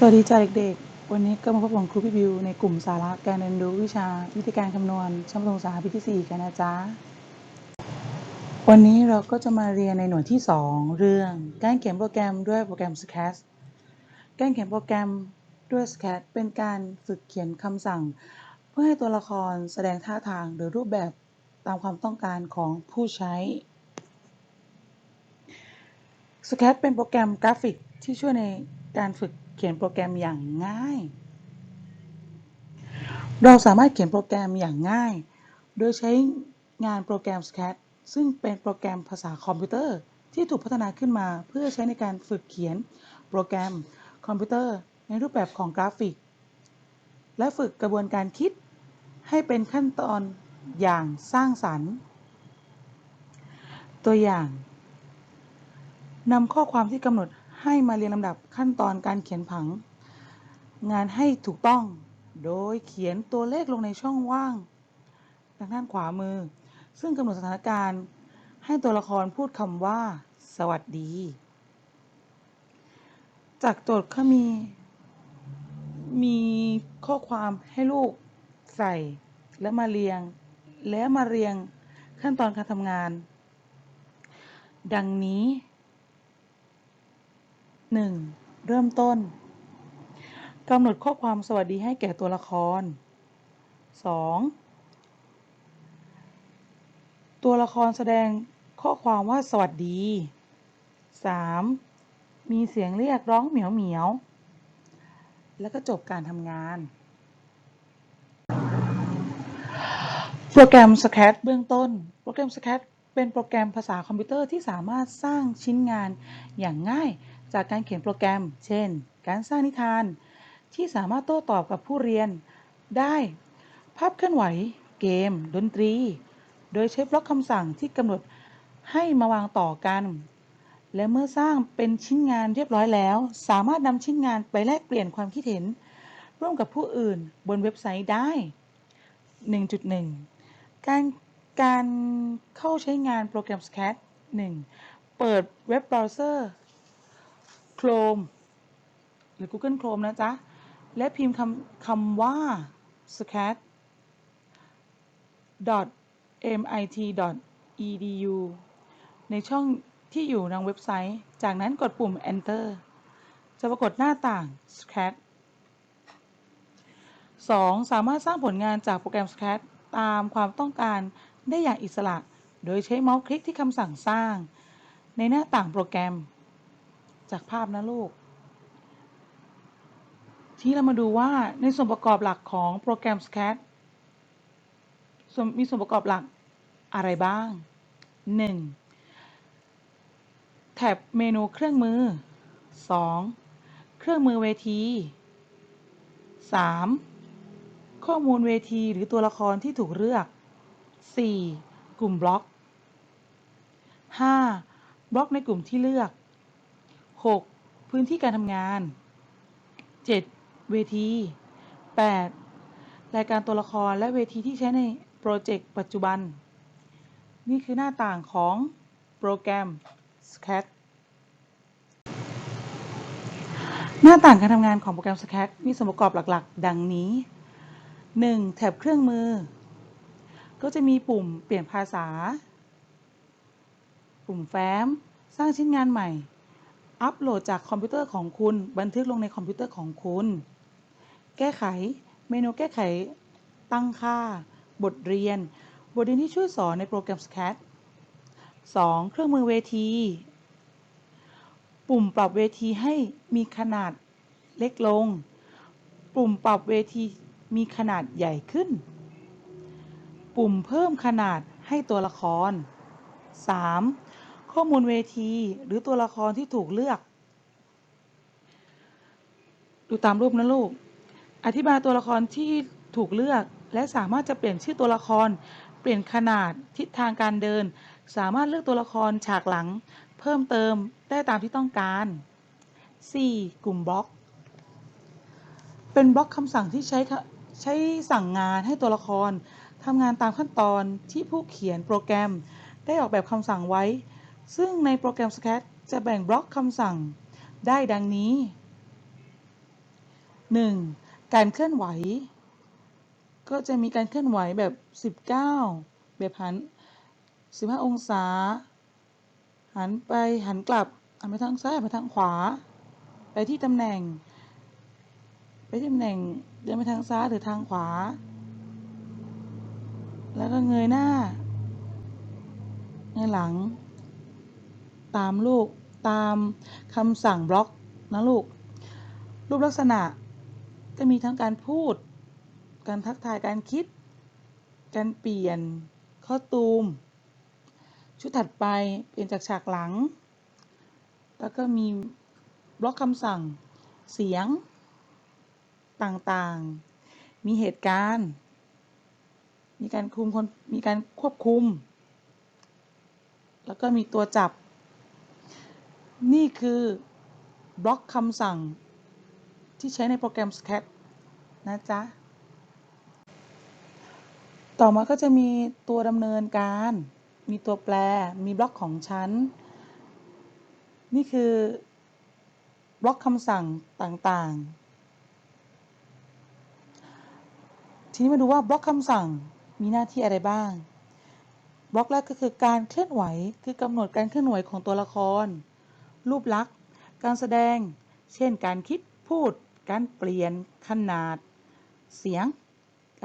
สวัสดีจ้าเด็กๆ วันนี้ก็มาพบกับครูพี่บิวในกลุ่มสาระการเรียนรู้วิชาวิธีการคำนวณชั้นประถมศึกษาปีที่ 4 กันนะจ๊ะ วันนี้เราก็จะมาเรียนในหน่วยที่ 2 เรื่องการเขียนโปรแกรมด้วยโปรแกรม Sketch การเขียนโปรแกรมด้วย Sketch เป็นการฝึกเขียนคำสั่ง เพื่อให้ตัวละครแสดงท่าทางหรือรูปแบบตามความต้องการของผู้ใช้ Sketch เป็นโปรแกรมกราฟิกที่ช่วยในการฝึก เขียนโปรแกรมอย่างง่าย เราสามารถเขียนโปรแกรมอย่างง่าย โดยใช้งานโปรแกรม Sketch ซึ่งเป็นโปรแกรมภาษาคอมพิวเตอร์ที่ถูกพัฒนาขึ้นมาเพื่อใช้ในการฝึกเขียนโปรแกรมคอมพิวเตอร์ในรูปแบบของกราฟิก และฝึกกระบวนการคิดให้เป็นขั้นตอนอย่างสร้างสรรค์ ตัวอย่างนำข้อความที่กำหนด ให้มาเรียงลำดับขั้นตอนการเขียนผัง งานให้ถูกต้อง โดยเขียนตัวเลขลงในช่องว่างทางด้านขวามือ ซึ่งกำหนดสถานการณ์ ให้ตัวละครพูดคำว่า สวัสดี จากโจทย์เขามี มีข้อความให้ลูกใส่ และมาเรียง และมาเรียงขั้นตอนการทำงาน ดังนี้ 1. เริ่มต้นกำหนดข้อความสวัสดีให้แก่ตัวละคร 2. ตัวละครแสดงข้อความว่าสวัสดี 3. มีเสียงเรียกร้องเหมียวเหมียว แล้วก็จบการทำงาน โปรแกรม Sketch เบื้องต้น โปรแกรม Sketch เป็นโปรแกรมภาษาคอมพิวเตอร์ที่สามารถสร้างชิ้นงานอย่างง่าย จากการเขียนโปรแกรม เช่น การสร้างนิทาน ที่สามารถโต้ตอบกับผู้เรียนได้ ภาพเคลื่อนไหว เกม ดนตรี โดยใช้บล็อกคำสั่งที่กำหนดให้มาวางต่อกัน และเมื่อสร้างเป็นชิ้นงานเรียบร้อยแล้ว สามารถนำชิ้นงานไปแลกเปลี่ยนความคิดเห็น ร่วมกับผู้อื่นบนเว็บไซต์ได้ 1.1 การการเข้าใช้งานโปรแกรม Sketch 1. เปิดเว็บเบราว์เซอร์ Chrome หรือ Google Chrome นะจ๊ะ และพิมพ์คำคำว่า sketch mit edu ในช่องที่อยู่ในเว็บไซต์ จากนั้นกดปุ่ม enter จะปรากฏหน้าต่าง sketch 2. สามารถสร้างผลงานจากโปรแกรม sketch ตามความต้องการได้อย่างอิสระ โดยใช้เมาส์คลิกที่คำสั่งสร้าง ในหน้าต่างโปรแกรม จากภาพนะลูก ที่เรามาดูว่าในส่วนประกอบหลักของโปรแกรม Sketch ส่วนมีส่วนประกอบหลักอะไรบ้าง 1. แท็บเมนูเครื่องมือ 2. เครื่องมือเวที 3. ข้อมูลเวทีหรือตัวละครที่ถูกเลือก 4. กลุ่มบล็อก 5. บล็อกในกลุ่มที่เลือก 6. พื้นที่การทำงาน 7. เวที 8. รายการตัวละครและเวทีที่ใช้ในโปรเจกต์ปัจจุบัน นี่คือหน้าต่างของโปรแกรม Sketch หน้าต่างการทำงานของโปรแกรม Sketch มีส่วนประกอบหลักๆ ดังนี้ 1. แถบเครื่องมือ ก็จะมีปุ่มเปลี่ยนภาษา ปุ่มแฟ้ม สร้างชิ้นงานใหม่ อัปโหลดจากคอมพิวเตอร์ของคุณ บันทึกลงในคอมพิวเตอร์ของคุณ แก้ไข เมนูแก้ไข ตั้งค่า บทเรียน บทเรียนที่ช่วยสอนในโปรแกรม Sketch 2. เครื่องมือเวที ปุ่มปรับเวทีให้มีขนาดเล็กลง ปุ่มปรับเวทีมีขนาดใหญ่ขึ้น ปุ่มเพิ่มขนาดให้ตัวละคร 3. ข้อมูลเวทีหรือตัวละครที่ถูกเลือก ดูตามรูปนะลูก อธิบายตัวละครที่ถูกเลือก และสามารถจะเปลี่ยนชื่อตัวละคร เปลี่ยนขนาดทิศทางการเดิน สามารถเลือกตัวละครฉากหลัง เพิ่มเติมได้ตามที่ต้องการ 4. กลุ่มบล็อก เป็นบล็อกคำสั่งที่ใช้ใช้สั่งงานให้ตัวละครทำงานตามขั้นตอนที่ผู้เขียนโปรแกรม ได้ออกแบบคำสั่งไว้ ซึ่งในโปรแกรม Sketch จะแบ่งบล็อกคำสั่งได้ดังนี้ 1. การเคลื่อนไหว ก็จะมีการเคลื่อนไหวแบบ 19 แบบหัน 15 องศา หันไปหันกลับหันไปทางซ้ายหันไปทางขวา ไปที่ตำแหน่ง ไปที่ตำแหน่งเดินไปทางซ้ายหรือทางขวา แล้วก็เงยหน้า เงยหลัง ตามลูกตามคำสั่งบล็อกนะลูก รูปลักษณะก็มีทั้งการพูด การทักทายการคิด การเปลี่ยนข้อตูม ชุดถัดไปเปลี่ยนจากฉากหลัง แล้วก็มีบล็อกคำสั่งเสียงต่างๆ มีเหตุการณ์ มีการคุมคน มีการควบคุม แล้วก็มีตัวจับ นี่คือบล็อกคำสั่งที่ใช้ในโปรแกรม SCAD นะจ๊ะ ต่อมาก็จะมีตัวดำเนินการ มีตัวแปร มีบล็อกของชั้น นี่คือบล็อกคำสั่งต่างๆ ทีนี้มาดูว่าบล็อกคำสั่งมีหน้าที่อะไรบ้าง บล็อกแรกก็คือการเคลื่อนไหว คือกำหนดการเคลื่อนไหวของตัวละคร รูปลักษณ์ การแสดง เช่น การคิดพูด การเปลี่ยนขนาด เสียง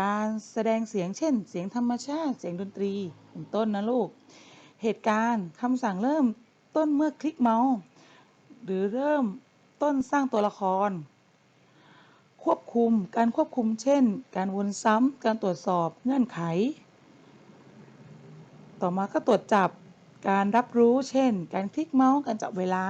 การแสดงเสียง เช่น เสียงธรรมชาติ เสียงดนตรี เป็นต้นนะลูก เหตุการณ์คำสั่งเริ่มต้นเมื่อคลิกเมาส์ หรือเริ่มต้นสร้างตัวละคร ควบคุม การควบคุม เช่น การวนซ้ำ การตรวจสอบ เงื่อนไข ต่อมาก็ตรวจจับ การรับรู้เช่น การคลิกเมาส์การจับเวลา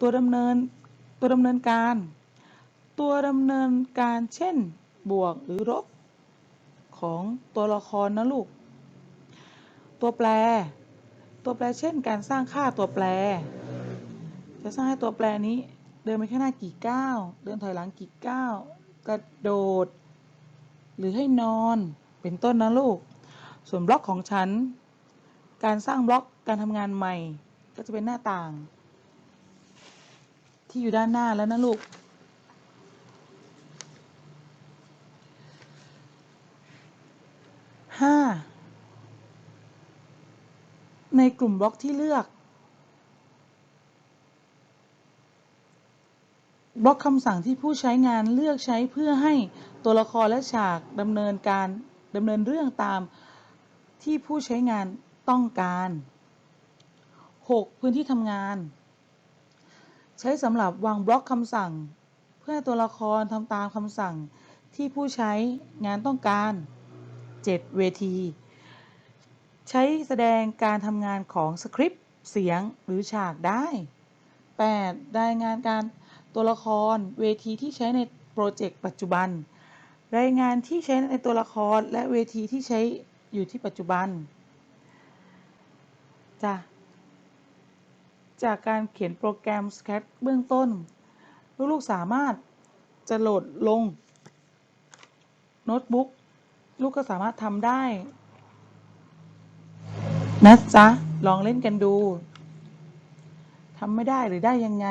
ตัวดำเนินตัวดำเนินการ ตัวดำเนินการเช่น บวกหรือลบของตัวละครนะลูก ตัวแปร ตัวแปรเช่น การสร้างค่าตัวแปร จะสร้างให้ตัวแปรนี้เดินไปข้างหน้ากี่ก้าวเดินถอยหลังกี่ก้าวกระโดด หรือให้นอนเป็นต้นนะลูก ส่วนบล็อกของฉัน การสร้างบล็อกการทำงานใหม่ ก็จะเป็นหน้าต่าง ที่อยู่ด้านหน้าแล้วนะลูกห้าในกลุ่มบล็อกที่เลือกบล็อกคำสั่งที่ผู้ใช้งานเลือกใช้เพื่อให้ตัวละครและฉากดำเนินการดำเนินเรื่องตามที่ผู้ใช้งาน ต้องการ 6. พื้นที่ทำงาน ใช้สำหรับวางบล็อกคำสั่ง เพื่อให้ตัวละครทำตามคำสั่งที่ผู้ใช้งานต้องการ 7. เวที ใช้แสดงการทำงานของสคริปต์เสียงหรือฉากได้ 8. รายงานการตัวละครเวทีที่ใช้ในโปรเจกต์ปัจจุบัน รายงานที่ใช้ในตัวละครและเวทีที่ใช้อยู่ที่ปัจจุบัน จ้ะจากการเขียนโปรแกรม SCAD เบื้องต้น ลูกๆสามารถจะโหลดลงโน้ตบุ๊กลูกก็สามารถทำได้ นะจ๊ะ ลองเล่นกันดูทำไม่ได้หรือได้ยังไง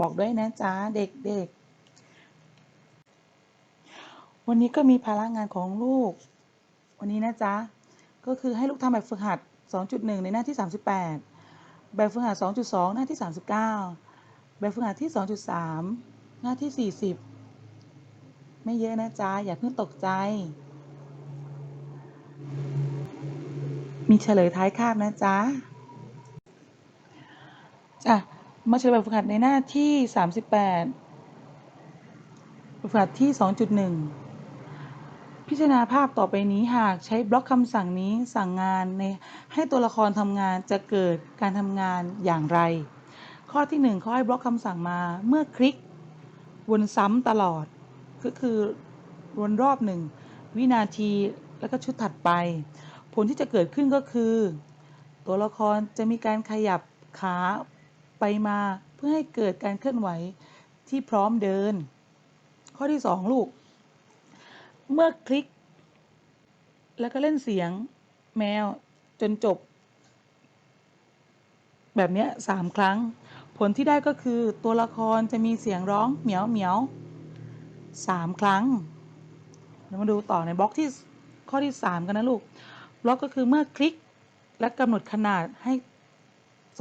บอกด้วยนะจ๊ะ เด็กๆ วันนี้ก็มีภาระงานของลูก วันนี้นะจ๊ะ ก็คือให้ลูกทำแบบฝึกหัด 2.1 ในหน้าที่ 38 แบบฝึกหัด 2.2 หน้าที่ 39 แบบฝึกหัดที่ 2.3 หน้าที่ 40 ไม่เยอะนะจ๊ะ อย่าเพิ่งตกใจ มีเฉลยท้ายคาบนะจ๊ะจ้ะมาเฉลยแบบฝึกหัดในหน้าที่ 38 แบบฝึกหัดที่ 2.1 พิจารณาภาพต่อไปนี้หากใช้บล็อกคำสั่งนี้สั่งงานในให้ตัวละครทำงานจะเกิดการทำงานอย่างไร ข้อที่ 1 เขาให้บล็อกคำสั่งมาเมื่อคลิก วนซ้ำตลอด ก็คือวนรอบหนึ่งวินาทีแล้วก็ชุดถัดไป ผลที่จะเกิดขึ้นก็คือ ตัวละครจะมีการขยับขาไปมาเพื่อให้เกิดการเคลื่อนไหวที่พร้อมเดิน ข้อที่ 2 ลูก เมื่อคลิก แล้วก็เล่นเสียงแมวจนจบ แบบนี้สามครั้ง ผลที่ได้ก็คือตัวละครจะมีเสียงร้องเหมียวเหมียว3ครั้งเดี๋ยวมาดูต่อในบล็อกที่ข้อที่3กันนะลูกบล็อกก็คือเมื่อคลิกและกำหนดขนาดให้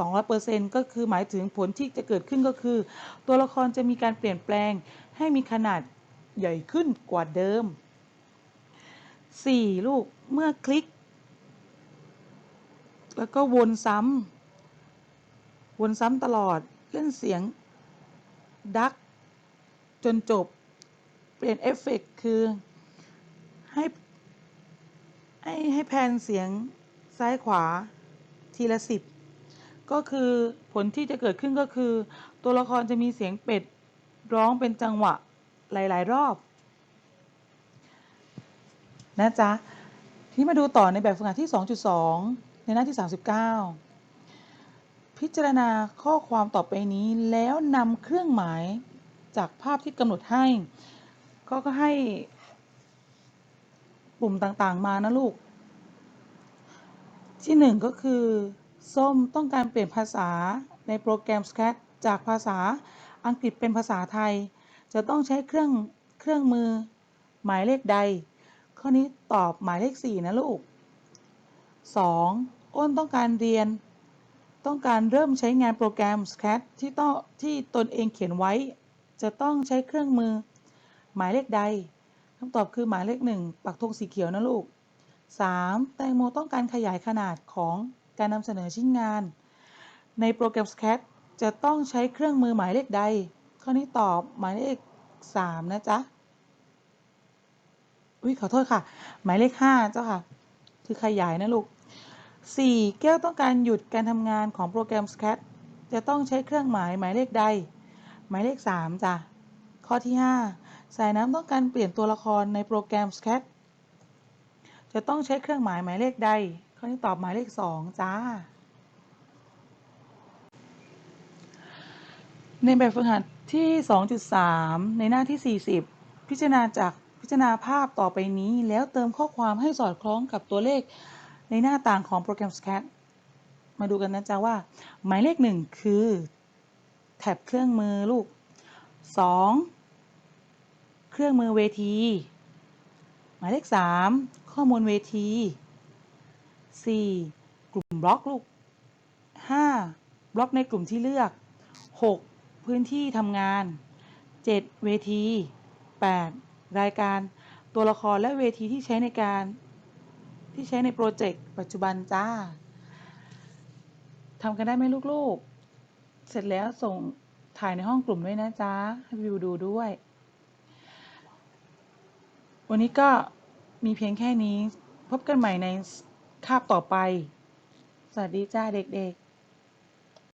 200%ก็คือหมายถึงผลที่จะเกิดขึ้นก็คือ ตัวละครจะมีการเปลี่ยนแปลงให้มีขนาดใหญ่ขึ้นกว่าเดิม 4. ลูกเมื่อคลิก แล้วก็วนซ้ำวนซ้ำตลอดเล่นเสียงดักจนจบ เปลี่ยนเอฟเฟกต์คือให้ให้ให้แพนเสียงซ้ายขวาทีละสิบก็คือผลที่จะเกิดขึ้นก็คือ ตัวละครจะมีเสียงเป็ดร้องเป็นจังหวะหลาย ๆ รอบ นะจ๊ะที่มาดูต่อในแบบฝึกหัดที่ 2.2 ในหน้าที่ 39 พิจารณาข้อความต่อไปนี้แล้วนำเครื่องหมายจากภาพที่กำหนดให้ ก็ก็ให้ปุ่มต่างๆมานะลูก ที่หนึ่งก็คือ ส้มต้องการเปลี่ยนภาษาในโปรแกรม Scratch จากภาษาอังกฤษเป็นภาษาไทย จะต้องใช้เครื่องเครื่องมือหมายเลขใด ข้อนี้ตอบหมายเลข 4 นะลูก 2. อ้นต้องการเรียน ต้องการเริ่มใช้งานโปรแกรม Scratch ที่ต้องที่ตนเองเขียนไว้ จะต้องใช้เครื่องมือ หมายเลขใดคำตอบคือหมายเลข 1 ปักธงสีเขียวนะลูก 3. แตงโมต้องการขยายขนาดของการนำเสนอชิ้นงาน ในโปรแกรม Scratch จะต้องใช้เครื่องมือหมายเลขใด ข้อนี้ตอบหมายเลข 3 นะจ๊ะ อุ้ยขอโทษค่ะ หมายเลข5เจ้าค่ะ คือขยายนะลูก 4. แก้วต้องการหยุดการทำงานของโปรแกรม Scratch จะต้องใช้เครื่องหมายหมายเลขใด หมายเลข3จ้ะข้อที่5สายน้ำต้องการเปลี่ยนตัวละครในโปรแกรม Scratch จะต้องใช้เครื่องหมายหมายเลขใดข้อนี้ตอบหมายเลข2จ้าในแบบฝึกหัดที่ 2.3 ในหน้าที่ 40 พิจารณาจาก พิจารณาภาพต่อไปนี้ แล้วเติมข้อความให้สอดคล้องกับตัวเลขในหน้าต่างของโปรแกรม Scat มาดูกันนะจ๊ะว่า หมายเลข 1 คือ แท็บเครื่องมือลูก 2. เครื่องมือเวที หมายเลข 3 ข้อมูลเวที 4. กลุ่มบล็อกลูก 5. บล็อกในกลุ่มที่เลือก 6. พื้นที่ทำงาน 7. เวที 8. รายการตัวละครและเวทีที่ใช้ในการที่ใช้ในโปรเจกต์ปัจจุบันจ้าทำกันได้ไหมลูกๆ เสร็จแล้วส่งถ่ายในห้องกลุ่มด้วยนะจ๊ะให้วิวดูด้วย วันนี้ก็มีเพียงแค่นี้ พบกันใหม่ในคาบต่อไป สวัสดีจ้าเด็กๆ